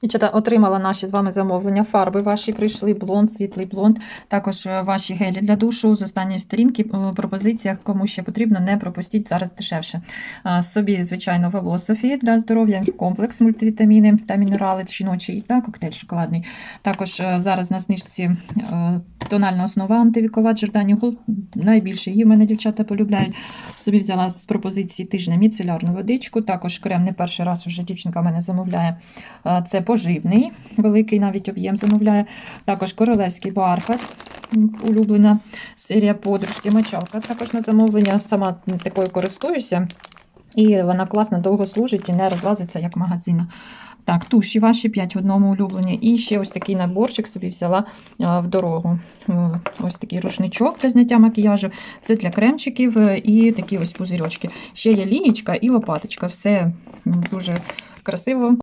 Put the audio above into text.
Дівчата, отримала наші з вами замовлення. Фарби ваші прийшли, блонд, світлий блонд. Також е, ваші гелі для душу з останньої сторінки. в пропозиціях, кому ще потрібно, не пропустіть зараз дешевше. Собі, звичайно, велософі для здоров'я, комплекс мультивітаміни та мінерали жіночий та коктейль шоколадний. Також е, зараз на знижці е, тональна основа антивікова Джордані Гол. Найбільше її в мене дівчата полюбляють. Собі взяла з пропозиції тижня міцелярну водичку. Також крем не перший раз уже дівчинка в мене замовляє. Це поживний, великий навіть об'єм замовляє. Також королевський бархат, улюблена серія подружки, мочалка. Також на замовлення сама такою користуюся. І вона класно довго служить і не розлазиться, як магазина. Так, туші ваші 5 в одному улюблені. І ще ось такий наборчик собі взяла в дорогу. Е, Ось такий рушничок для зняття макіяжу. Це для кремчиків е, і такі ось пузирьочки. Ще є лінічка і лопаточка. Все дуже красиво.